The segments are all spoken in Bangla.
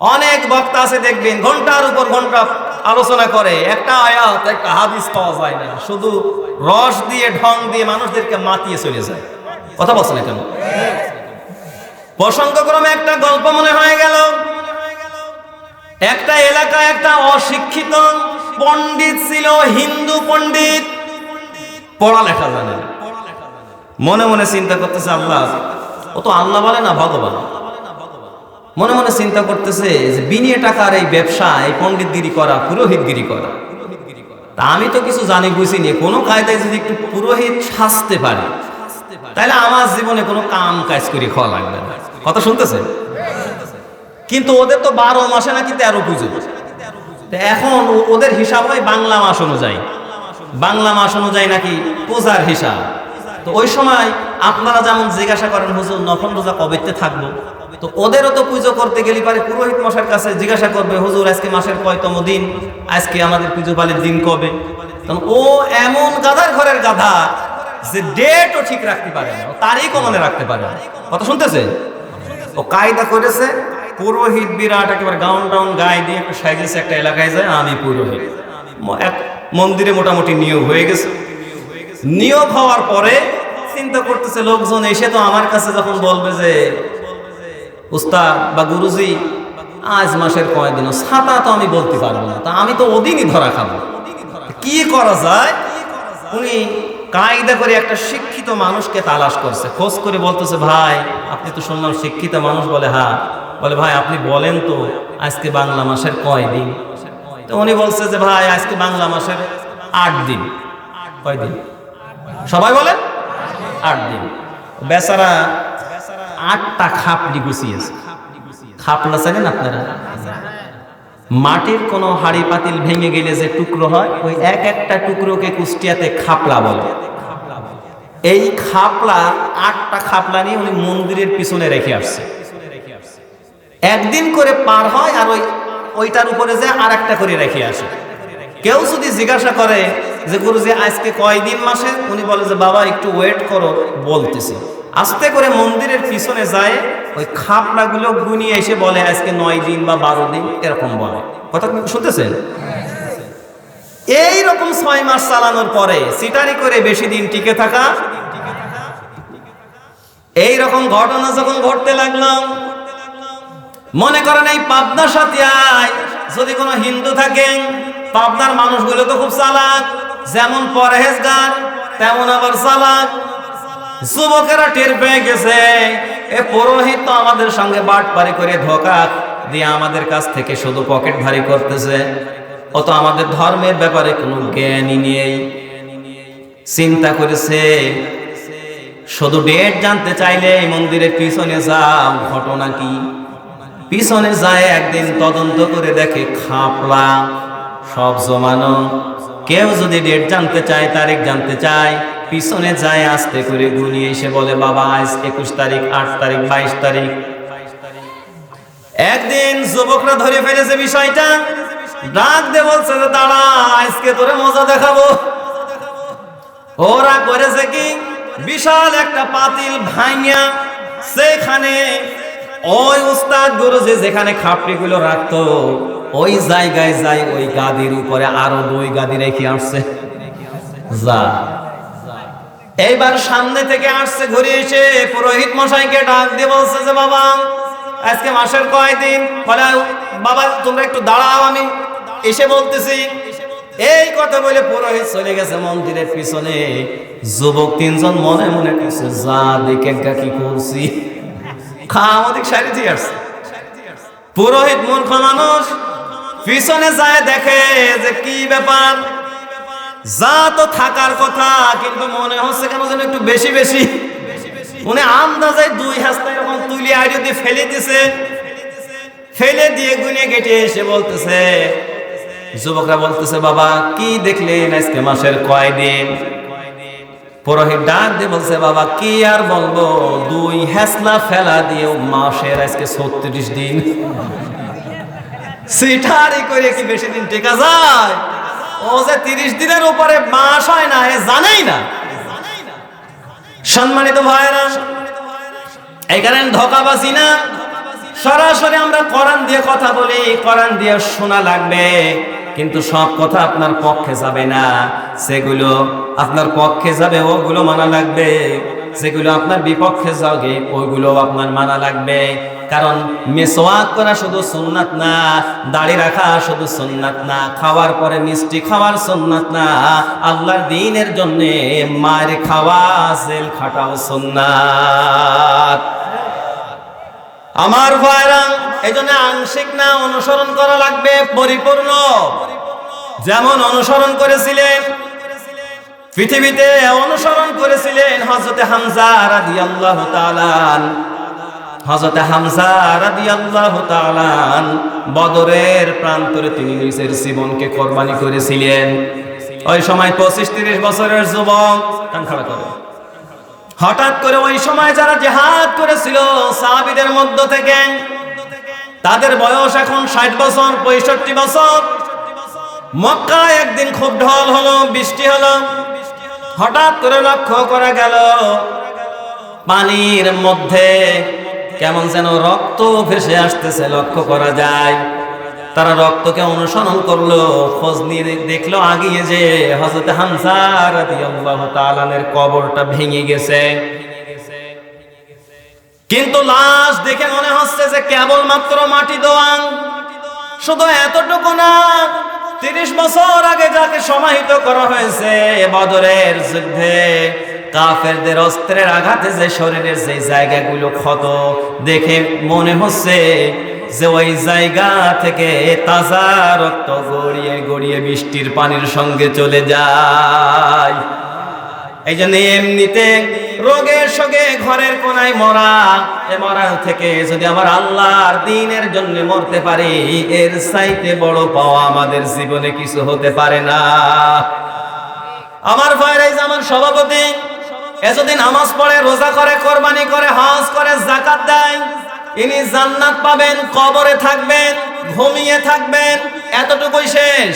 অনেক বক্তা আছে, দেখবেন, ঘণ্টার উপর ঘণ্টা আলোচনা করে, একটা আয়াত, একটা হাদিস পাওয়া যায় না। শুধু রস দিয়ে, ঢং দিয়ে মানুষদেরকে মাতিয়ে চলে যায়। কথা বলছে না কেন? প্রসঙ্গক্রমে একটা গল্প মনে হয়ে গেল। একটা এলাকায় একটা অশিক্ষিত পণ্ডিত ছিল, হিন্দু পণ্ডিত। পড়ালেখা জানে মনে মনে চিন্তা করতেছে, আল্লাহ, ও তো আল্লাহ বলে না, ভগবান। মনে মনে চিন্তা করতেছে যে বিনিয়ে টাকার এই ব্যবসা, এই পণ্ডিতগিরি করা, পুরোহিতগিরি করা। তা আমি তো কিছু জানি বুঝি নি, কোনো কায়দায় যদি একটু পুরোহিত সাজতে পারি, তাহলে আমার জীবনে কোনো কাম কাজ করে খাওয়া লাগবে না। কথা শুনতেছে? কিন্তু ওদের তো বারো মাসে নাকি তেরো পুজো। এখন ওদের হিসাব হয় বাংলা মাস অনুযায়ী। বাংলা মাস অনুযায়ী নাকি পূজার হিসাব। তো ওই সময় আপনারা যেমন জিজ্ঞাসা করেন, হুজুর নফল রোজা কবেতে থাকব? তো ওদেরও তো পুজো করতে গেলে পারে পুরোহিত মশার কাছে জিজ্ঞাসা করবে, হুজুর, আজকে মাসের কয়তম দিন? আজকে আমাদের পুজো পালের দিন কবে? ও এমন গাধার ঘরের গাধা যে ডেটও ঠিক রাখতে পারে না তারিখও মনে রাখতে পারে কথা শুনতেছে? ও কায়দা করেছে, পুরোহিত বিরাট একেবারে গাউন টাউন গায়ে দিয়ে একটা সাইজেছে একটা এলাকায় যায়, আমি পুরোহিত। এক মন্দিরে মোটামুটি নিয়োগ হয়ে গেছে। নিয়োগ হওয়ার পরে চিন্তা করতেছে, লোকজন এসে তো আমার কাছে যখন বলবে যে উস্তাদ বা গুরুজি, আজ মাসের কয়দিন? ছাতা তো আমি বলতে পারব না। তা আমি তো ওদিনই ধরা খাব। কি করা যায়? উনি কায়দা করে একটা শিক্ষিত মানুষকে তালাশ করছে। খোঁজ করে বলতেছে, ভাই, আপনি তো শুনলাম শিক্ষিত মানুষ বলে হ্যাঁ বলে, ভাই, আপনি বলেন তো, আজকে বাংলা মাসের কয় দিন তো উনি বলছে যে, ভাই, আজকে বাংলা মাসের আট দিন। কয় দিন সবাই বলেন? আট দিন। বেচারা আটটা খাপড়ি গুছিয়েছে খাপলা জানেন আপনারা? মাটির কোনো হাড়ি পাতিল ভেঙে গেলে যে টুকরো হয়, ওই এক একটা টুকরোকে কুষ্টিয়াতে খাপলা বলে। এই খাপলা, আটটা খাপলা নিয়ে উনি মন্দিরের পিছনে রেখে আসছে। একদিন করে পার হয় আর ওই ওইটার উপরে যে আর একটা করে রেখে আসে। কেউ যদি জিজ্ঞাসা করে যে, গুরুজি, আজকে কয়দিন মাসে? উনি বলে যে, বাবা, একটু ওয়েট করো, বলতেছি। আস্তে করে মন্দিরের পিছনে যায়, ওই খাপড়াগুলো গুনিয়ে এসে বলে, আজকে নয় দিন বা বারো দিন, এরকম বলে। কথা শুনতেছেন? এই রকম ছয় মাস চালানোর পরে সিটারি করে বেশি দিন টিকে থাকা এই রকম ঘটনা যখন ঘটতে লাগলাম, মনে করেন এই পাবনা সাথিয়ায় যদি কোনো হিন্দু থাকেন, পাবনার মানুষগুলো তো খুব চালাক, যেমন পরহেজগার, তেমন আবার চালাক। যুবকেরা টের পেয়ে গেছে, এ পুরোহিত তো আমাদের সঙ্গে বাট পারি করে ধোকা দিয়ে আমাদের কাছ থেকে শুধু পকেট ভারী করতেছে। ও তো আমাদের ধর্মের ব্যাপারে কোনো জ্ঞানই নেই। চিন্তা করেছে, শুধু ডেট জানতে চাইলে মন্দিরের পিছনে যাও ঘটনা কি? পিছনে যায়, একদিন তদন্ত করে দেখে খাপলা, সব জমানো। কেউ যদি ডেট জানতে চায়, তারিখ জানতে চায় পিছনে যায় আস্তে করে গুনিয়ে এসে বলে, বাবা, আজ একুশ তারিখ, আট তারিখ, বাইশ তারিখ। একদিন যুবকরা ধরে ফেলেছে বিষয়টা। ডাক দে বলছে যে, দাঁড়া, আজকে তোরে মজা দেখাবো। ওরা করেছে কি? বিশাল একটা পাতিল ভাঙিয়া সেখানে ওই উস্তাদ গুরুজি যেখানে খাপড়িগুলো রাখতো, ওই জায়গায় যাই ওই গাদির উপরে আরও দুই গাদি রেখে আসছে। যা। এইবার সামনে থেকে আসছে ঘুরে এসে পুরোহিত মশাইকে ডাক দিয়ে বলছে যে, বাবা, আজকে মাসের কয়দিন ফলে বাবা, তোমরা একটু দাঁড়াও, আমি এসে বলতেছি। এই কথা বলে পুরোহিত চলে গেছে মন্দিরের পিছনে। যুবক তিনজন মনে মনে করছে যা দেখে কি করছি? খামাদিক সারি দিয়ে আসছে। পুরোহিত মূর্খ মানুষ পিছনে যায় দেখে যে কি ব্যাপার। যা তো থাকার কথা, কিন্তু মনে হচ্ছে কেন যেন একটু বেশি বেশি। উনি আন্দাজে দুই হাসতে এরকম তুলি আইডি দিয়ে ফেলে দিছে। ফেলে দিয়ে গুনে কেটে এসে বলতেছে, যুবকরা বলতেছে, বাবা, কি দেখলেন আজকে মাসের কয়দিন? পুরোহিত ডাক দিয়ে বলছে, বাবা, কি আর বলব? দুই হেসলা ফেলা দিয়ে মাসের আজকে ছত্রিশ দিন। সিটারি করে কি বেশি দিন টেকা যায়? ও যে তিরিশ দিনের উপরে মাস হয় না, এ জানেই না। সম্মানিত ভাইরা এই কারণে ধোকাবাজি না। সরাসরি আমরা কোরআন দিয়ে কথা বলি, কোরআন দিয়ে শোনা লাগবে। কিন্তু সব কথা আপনার পক্ষে যাবে না। সেগুলো আপনার পক্ষে যাবে, ওগুলো মানা লাগবে। যেগুলো আপনার বিপক্ষে যাবে ওইগুলো আপনার মানা লাগবে। কারণ মেসোয়াক করা শুধু সুন্নাত না, দাড়ি রাখা শুধু সুন্নাত না, খাওয়ার পরে মিষ্টি খাওয়ার সুন্নাত না, আল্লাহর দিনের জন্য মায়ের খাওয়া, জেল খাটাও সুন্নাত। আমার ভাইরা এই জন্য আংশিক না অনুসরণ করা লাগবে, পরিপূর্ণ। যেমন অনুসরণ করেছিলেন পৃথিবীতে অনুসরণ করেছিলেন হজরতে হামজা রাদিয়াল্লাহু তাআলা হজরতে হামজা রাদিয়াল্লাহু তাআলা বদরের প্রান্তরে তিনি নিজের জীবনকে কোরবানি করেছিলেন। ওই সময় পঁচিশ তিরিশ বছরের যুবক করে। হঠাৎ করে ওই সময় যারা জেহাদ করেছিল সাহাবিদের মধ্য থেকে, তাদের বয়স এখন ষাট বছর, পঁয়ষট্টি বছর। মক্কায় একদিন খুব ঢল হলো, বৃষ্টি হলো। হঠাৎ করে লক্ষ্য করা গেল, পানির মধ্যে কেমন যেন রক্ত ভেসে আসতেছে, লক্ষ্য করা যায়। তারা রক্তকে অনুসরণ করল, খোঁজ নিয়ে দেখল আগিয়ে যে হজরত হামসা রাদিয়াল্লাহু তাআলার কবরটা ভেঙে গেছে। কিন্তু লাশ দেখে মনে হচ্ছে যে কেবল মাত্র মাটি দোয়াং শুধু এতটুকু না, তিরিশ বছর আগে যাকে সমাহিত করা হয়েছে বদরের যুদ্ধে কাফেরদের অস্ত্রের আঘাতে যে শরীরের যে জায়গাগুলো ক্ষত, দেখে মনে হচ্ছে যে ওই জায়গা থেকে তাজা রক্ত গড়িয়ে গড়িয়ে বৃষ্টির পানির সঙ্গে চলে যায়। এই জন্য এমনিতে রোগের সঙ্গে ঘরের কোনায় মরা, এ মরা থেকে যদি আমার আল্লাহর দিনের জন্য মরতে পারি, এর চাইতে বড় পাওয়া আমাদের জীবনে কিছু হতে পারে না। আমার ভাইরাই আমার সভাপতি এতদিন নামাজ পড়ে, রোজা করে, কোরবানি করে, হজ করে জাকাত দেয়। ইনি জান্নাত পাবেন, কবরে থাকবেন, ঘুমিয়ে থাকবেন, এতটুকুই শেষ।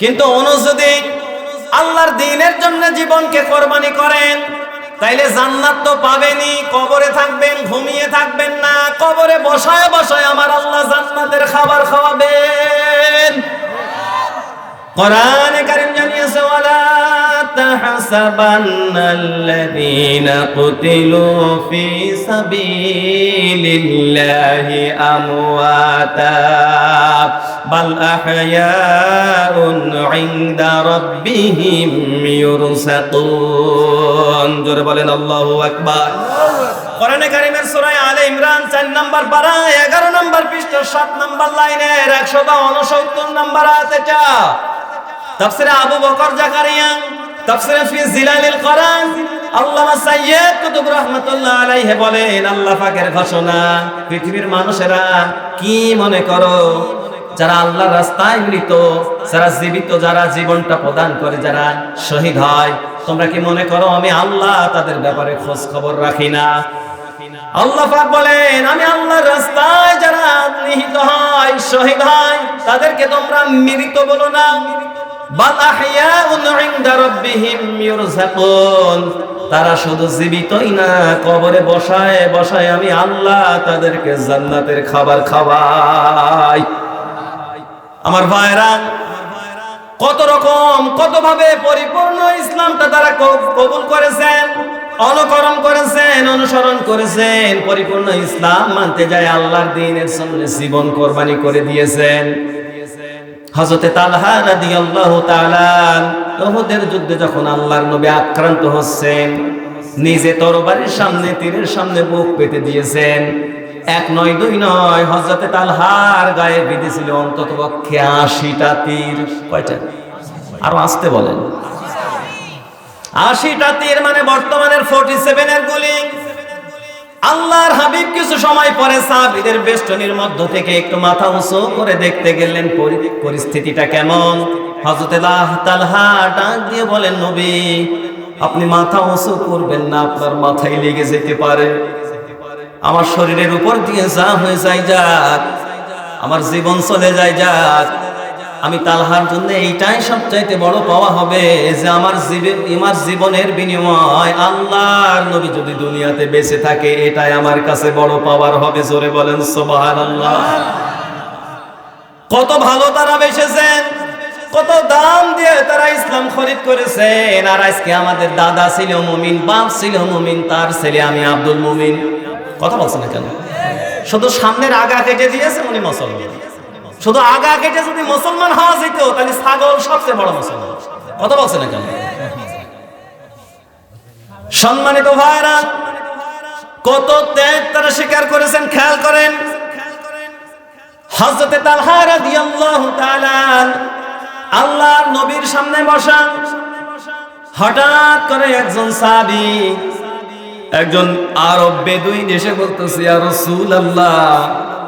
কিন্তু অনু যদি আল্লাহর দিনের জন্য জীবনকে কোরবানি করেন, তাইলে জান্নাত তো পাবেনই, কবরে থাকবেন, ঘুমিয়ে থাকবেন না, কবরে বসায় বসায় আমার আল্লাহ জান্নাতের খাবার খাওয়াবেন। কোরআনে কারীম জানিয়েছে, ওয়ালা তাহসাবান্নাল্লাযীনা কুতিলু ফি সাবিলিল্লাহি আমওয়াতা, বাল আহয়াউন ইনদা রাব্বিহিম ইউরসাকুন। জোরে বলেন, আল্লাহু আকবার। কোরআনে কারিমের সূরা আলে ইমরান 4 নাম্বার পারা 11 নাম্বার পৃষ্ঠা 7 নাম্বার লাইনের 169 নাম্বার আয়াত এটা তাফসিরে আবু বকর জাকারিয়া আল্লাহ মানুষেরা কি মনে করো? যারা রাস্তায় জীবিত, যারা জীবনটা প্রদান করে, যারা শহীদ হয়, তোমরা কি মনে করো আমি আল্লাহ তাদের ব্যাপারে খোঁজ খবর রাখি না? আল্লাহ বলেন, আমি আল্লাহর রাস্তায় যারা নিহিত হয়, শহীদ হয়, তাদেরকে তোমরা মৃত বলো না। বাল রাব্বিহিম ইউরযাকুন। তারা শুধু জীবিতই না, কবরে বসায় বসায় আমি আল্লাহ তাদেরকে জান্নাতের খাবার খাওয়াই। আমার ভাইরা, কত রকম কত ভাবে পরিপূর্ণ ইসলামটা তারা কবুল করেছেন, অনুকরণ করেছেন, অনুসরণ করেছেন, পরিপূর্ণ ইসলাম মানতে যায় আল্লাহর দিনের সামনে জীবন কোরবানি করে দিয়েছেন। হজরতে তালহা রাদিয়াল্লাহু তাআলা উহুদের যুদ্ধে যখন আল্লাহর নবী আক্রান্ত হচ্ছেন, নিজে তরবারির সামনে, তীরের সামনে বুক পেতে দিয়েছেন। এক নয়, দুই নয় হজরতে তালহার গায়ে বিঁধেছিল অন্তত পক্ষে আশিটা তীর। কয়টা? আরও আসতে বলেন। আশিটা তীর মানে বর্তমানের ফোর্টি সেভেনের গুলি। আল্লাহর হাবিব কিছু সময় পরে সাহাবীদের বেষ্টনীর মধ্য থেকে একটু মাথা উঁচু করে দেখতে গেলেন, পরি- পরিস্থিতিটা কেমন? হজরতে তালহা ডাক দিয়ে বলেন, নবী, আপনি মাথা উঁচু করবেন না, আপনার মাথায় লেগে যেতে পারে। আমার শরীরের উপর দিয়ে যা হয়ে যায় যাক, আমার জীবন চলে যায় যাক আমি তালহার জন্য এইটাই সবচাইতে বড় পাওয়া হবে যে আমার আমার জীবনের বিনিময় আল্লাহর নবী যদি দুনিয়াতে বেঁচে থাকে, এটাই আমার কাছে বড় পাওয়ার হবে। জোরে বলেন, সুবহানাল্লাহ। কত ভালো তারা বেসেছেন কত দাম দিয়ে তারা ইসলাম খরিদ করেছেন। আর আজকে আমাদের দাদা ছিল মুমিন, বাপ ছিল মুমিন, তার ছেলে আমি আব্দুল মুমিন। কথা বলছেন না কেন? শুধু সামনের আগা কেটে দিয়েছে উনি মুসলমান। শুধু আগা কেটে যদি মুসলমান হওয়া যেত, তাহলে ছাগল সবচেয়ে বড় মুসলমান। কথা বলছেন না কেন সম্মানিত ভাইরা কত ত্যাগ তারা স্বীকার করেছেন, খেয়াল করেন। হযরতে তালহা রাদিয়াল্লাহু তাআলা আল্লাহর নবীর সামনে বসা, হঠাৎ করে একজন সাহাবী, একজন আরব বেদুইন এসে বলতেছে, ইয়া রাসূলুল্লাহ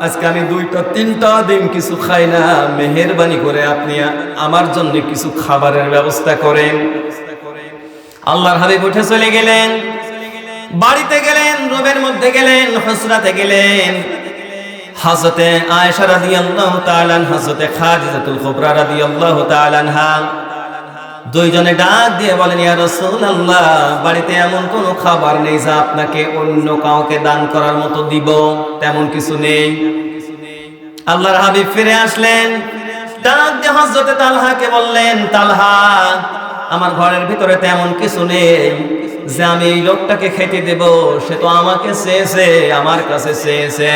আজকে আমি দুইটা, তিনটা দিন কিছু খাই না। মেহেরবানি করে আপনি আমার জন্য কিছু খাবারের ব্যবস্থা করেন। আল্লাহর হাবিব উঠে চলে গেলেন। বাড়িতে গেলেন, রুমের মধ্যে গেলেন হসরাতে গেলেন। হযরতে আয়েশা রাদিয়াল্লাহু তাআলা হযরতে খাদিজাতুল রাদিয়াল্লাহু তাআলা আনহা। দুইজনে ডাক দিয়ে বলেন, ইয়া রাসূলুল্লাহ, বাড়িতে এমন কোনো খাবার নেই যা আপনাকে অন্য কাউকে দান করার মতো দিব? তেমন কিছু নেই। আল্লাহর হাবিব ফিরে আসলেন। ডাক দিয়ে হযরতে তালহাকে বললেন, তালহা, আমার ঘরের ভিতরে তেমন কিছু নেই যে আমি এই লোকটাকে খেতে দেব, সে তো আমাকে চেয়েছে, আমার কাছে চেয়েছে।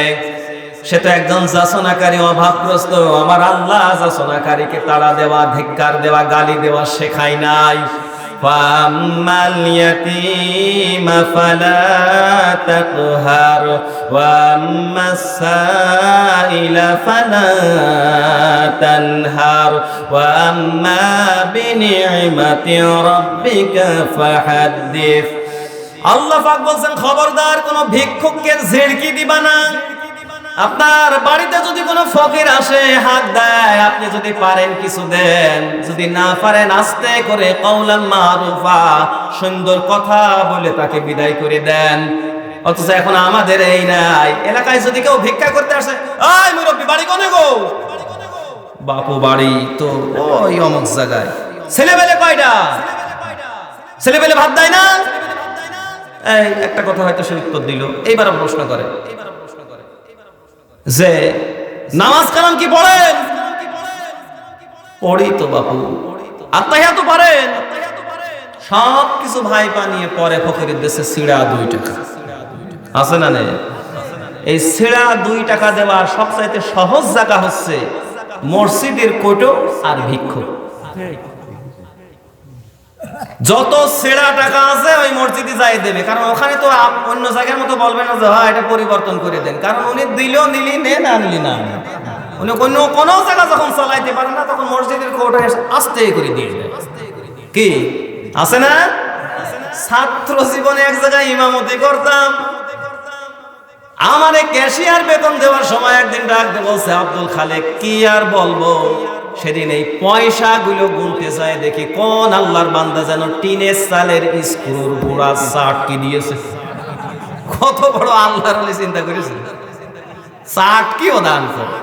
সে তো একজন যাচনাকারী অভাবগ্রস্ত আমার আল্লাহ যাচনাকারীকে তাড়া দেওয়া ধিক্কার দেওয়া গালি দেওয়া শেখায় নাই فأما اليتيم فلا تقهر وأما السائل فلا تنهر وأما بنعمة ربك فحدث আল্লাহ পাক বলছেন খবরদার কোন ভিক্ষুককে ঝিড়কি দিবা না আপনার বাড়িতে যদি কোনো ফকির আসে, হাত দেয়, আপনি যদি পারেন কিছু দেন। যদি না পারেন, আস্তে করে কৌলান মারুফা, সুন্দর কথা বলে তাকে বিদায় করে দেন। অথচ এখন আমাদের এই নাই। এলাকায় যদি কেউ ভিক্ষা করতে আসে আয় মুরব্বী, বাড়ি কোনে গো? বাপু বাড়ি তো ওই অমুক জায়গায়। ছেলেবেলে কয়টা? ছেলেবেলে ভাত দেয় না? এই, একটা কথা হয়তো সে উত্তর দিল। এইবার প্রশ্ন করে। যে নামাজ কালাম কি পড়েন? পড়ি তো বাপু। আত্মাহিয়া তো পারেন। সব কিছু ভাই পানিয়ে পরে ফকিরের দেশে সিড়া দুই টাকা। আছে না এই সিড়া দুই টাকা দেওয়া সবচাইতে সহজ জায়গা হচ্ছে মসজিদের কোটো আর ভিক্ষুক যত সেরা টাকা আছে, ওই মসজিদে যাই দেবে। কারণ ওখানে তো অন্য জায়গার মতো বলবে না যে হ্যাঁ এটা পরিবর্তন করে দেন। কারণ উনি দিলেও নিলি, নে না নিলি না উনি কোনো কোনো জায়গা যখন চালাইতে পারেন না, তখন মসজিদের কোর্টে আস্তে করে দিয়ে দেন কি? আছে না? ছাত্র জীবনে এক জায়গায় ইমামতি করতাম। আমারে ক্যাশিয়ার বেতন দেওয়ার সময় একদিন ডাক দিয়ে বলছে, আব্দুল খালেক, কি আর বলব? সেদিন এই পয়সাগুলো গুনতে যায় দেখি কোন আল্লাহর বান্দা যেন টিনের সালের স্কুল বুড়া চাট কি দিয়েছে। কত বড় আল্লাহর আলী চিন্তা করেছে? চাট কিও দান করে।